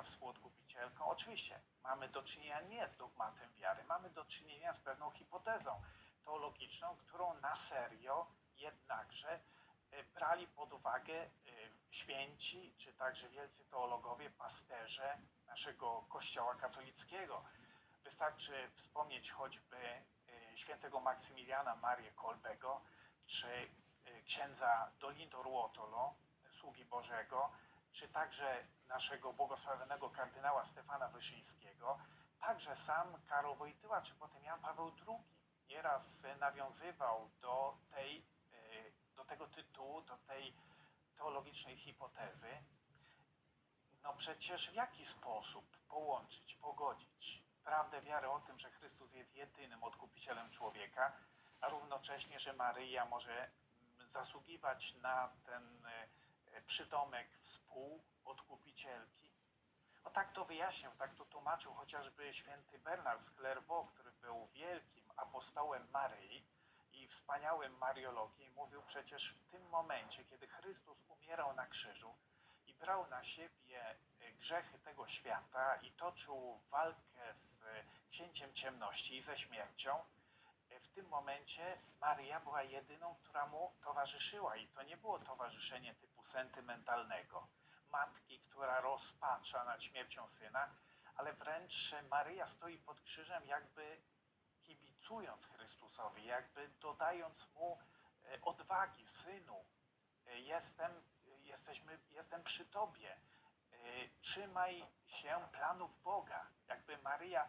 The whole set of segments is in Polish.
Maryja współodkupicielką, oczywiście mamy do czynienia nie z dogmatem wiary, mamy do czynienia z pewną hipotezą teologiczną, którą na serio jednakże e, brali pod uwagę e, święci, czy także wielcy teologowie, pasterze naszego Kościoła katolickiego. Wystarczy wspomnieć choćby e, świętego Maksymiliana Marię Kolbego, czy księdza Dolindo Ruotolo, sługi Bożego, czy także naszego błogosławionego kardynała Stefana Wyszyńskiego, także sam Karol Wojtyła, czy potem Jan Paweł II nieraz nawiązywał do, tej, e, do tego tytułu, do tej teologicznej hipotezy. No przecież w jaki sposób połączyć, pogodzić prawdę wiary o tym, że Chrystus jest jedynym odkupicielem człowieka, a równocześnie, że Maryja może zasługiwać na ten e, przydomek współodkupicielki. No tak to wyjaśniał, tak to tłumaczył chociażby święty Bernard z Clairvaux, który był wielkim apostołem Maryi i wspaniałym mariologiem. Mówił przecież w tym momencie, kiedy Chrystus umierał na krzyżu i brał na siebie e, grzechy tego świata i toczył walkę z księciem ciemności i ze śmiercią, w tym momencie Maryja była jedyną, która mu towarzyszyła i to nie było towarzyszenie typu sentymentalnego, matki, która rozpacza nad śmiercią syna, ale wręcz Maryja stoi pod krzyżem jakby kibicując Chrystusowi, jakby dodając mu e, odwagi, synu, e, jestem, jesteśmy, jestem przy Tobie, E, trzymaj się planów Boga. Jakby Maryja e,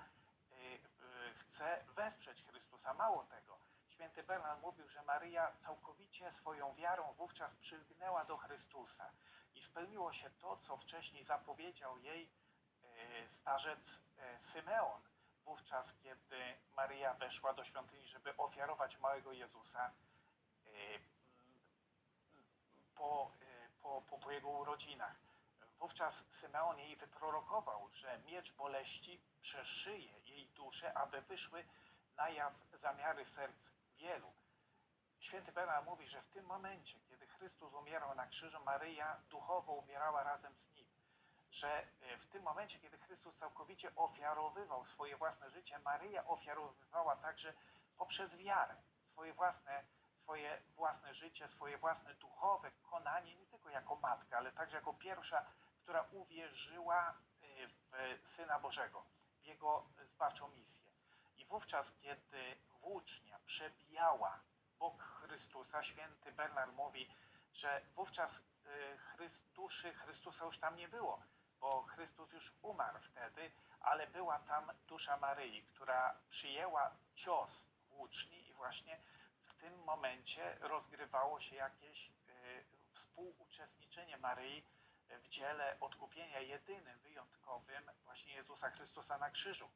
chce wesprzeć Chrystusa. Mało tego, święty Bernard mówił, że Maryja całkowicie swoją wiarą wówczas przylgnęła do Chrystusa i spełniło się to, co wcześniej zapowiedział jej e, starzec Symeon. Wówczas, kiedy Maryja weszła do świątyni, żeby ofiarować małego Jezusa po, po, po jego urodzinach. Wówczas Symeon jej wyprorokował, że miecz boleści przeszyje jej duszę, aby wyszły na jaw zamiary serc wielu. Święty Bernard mówi, że w tym momencie, kiedy Chrystus umierał na krzyżu, Maryja duchowo umierała razem z Nim. Że e, w tym momencie, kiedy Chrystus całkowicie ofiarowywał swoje własne życie, Maryja ofiarowywała także poprzez wiarę swoje własne, swoje własne życie, swoje własne duchowe konanie, nie tylko jako matka, ale także jako pierwsza, która uwierzyła e, w Syna Bożego, w Jego zbawczą misję. I wówczas, kiedy włócznia przebijała bok Chrystusa, święty Bernard mówi, że wówczas y, duszy Chrystusa już tam nie było, bo Chrystus już umarł wtedy, ale była tam dusza Maryi, która przyjęła cios włóczni i właśnie w tym momencie rozgrywało się jakieś y, współuczestniczenie Maryi w dziele odkupienia jedynym, wyjątkowym właśnie Jezusa Chrystusa na krzyżu.